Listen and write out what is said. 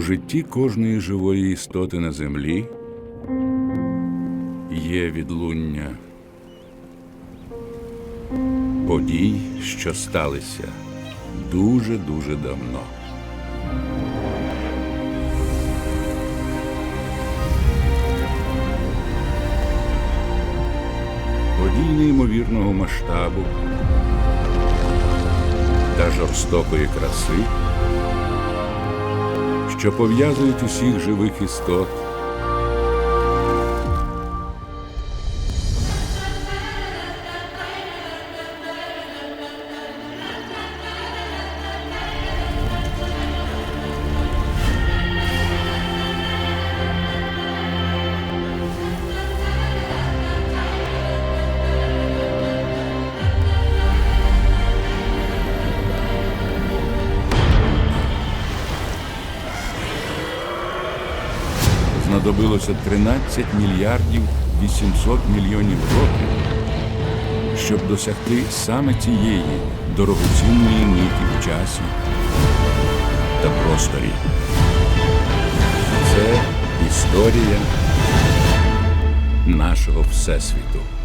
житті кожної живої істоти на землі є відлуння подій, що сталися дуже-дуже давно. Подій неймовірного масштабу та жорстокої краси, що пов'язують усіх живих істот знадобилося 13 мільярдів 800 мільйонів років, щоб досягти саме цієї дорогоцінної миті в часі та просторі. Це історія нашого Всесвіту.